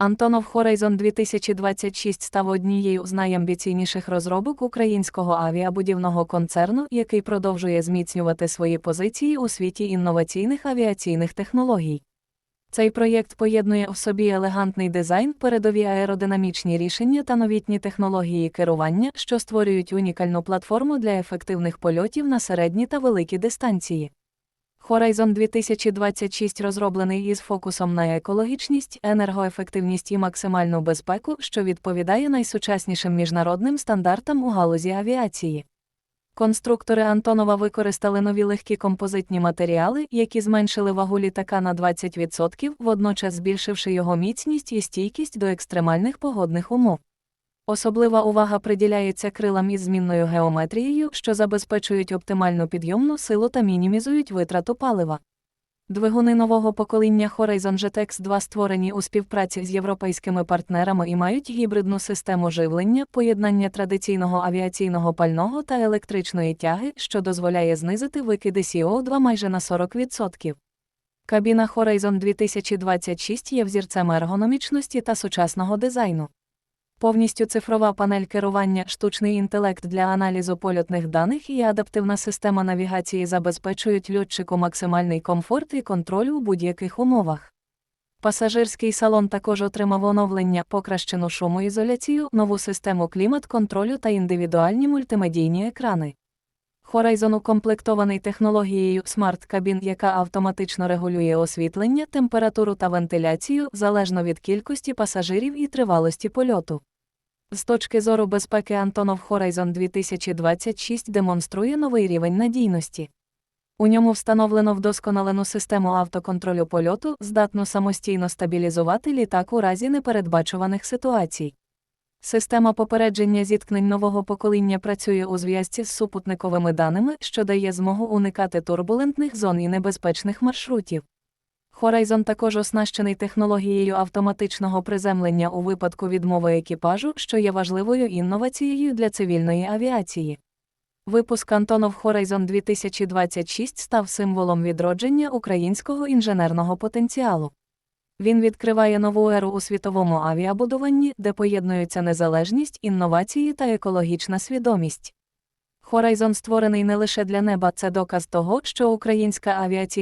Антонов Horizon 2026 став однією з найамбіційніших розробок українського авіабудівного концерну, який продовжує зміцнювати свої позиції у світі інноваційних авіаційних технологій. Цей проєкт поєднує в собі елегантний дизайн, передові аеродинамічні рішення та новітні технології керування, що створюють унікальну платформу для ефективних польотів на середні та великі дистанції. Horizon 2026 розроблений із фокусом на екологічність, енергоефективність і максимальну безпеку, що відповідає найсучаснішим міжнародним стандартам у галузі авіації. Конструктори Антонова використали нові легкі композитні матеріали, які зменшили вагу літака на 20%, водночас збільшивши його міцність і стійкість до екстремальних погодних умов. Особлива увага приділяється крилам із змінною геометрією, що забезпечують оптимальну підйомну силу та мінімізують витрату палива. Двигуни нового покоління Horizon GTX 2 створені у співпраці з європейськими партнерами і мають гібридну систему живлення, поєднання традиційного авіаційного пального та електричної тяги, що дозволяє знизити викиди CO2 майже на 40%. Кабіна Horizon 2026 є взірцем ергономічності та сучасного дизайну. Повністю цифрова панель керування, штучний інтелект для аналізу польотних даних і адаптивна система навігації забезпечують льотчику максимальний комфорт і контроль у будь-яких умовах. Пасажирський салон також отримав оновлення, покращену шумоізоляцію, нову систему клімат-контролю та індивідуальні мультимедійні екрани. Horizon укомплектований технологією Smart Cabin, яка автоматично регулює освітлення, температуру та вентиляцію залежно від кількості пасажирів і тривалості польоту. З точки зору безпеки Антонов Horizon 2026 демонструє новий рівень надійності. У ньому встановлено вдосконалену систему автоконтролю польоту, здатну самостійно стабілізувати літак у разі непередбачуваних ситуацій. Система попередження зіткнень нового покоління працює у зв'язці з супутниковими даними, що дає змогу уникати турбулентних зон і небезпечних маршрутів. Horizon також оснащений технологією автоматичного приземлення у випадку відмови екіпажу, що є важливою інновацією для цивільної авіації. Випуск Антонов Horizon 2026 став символом відродження українського інженерного потенціалу. Він відкриває нову еру у світовому авіабудуванні, де поєднуються незалежність, інновації та екологічна свідомість. Horizon створений не лише для неба, це доказ того, що українська авіаційна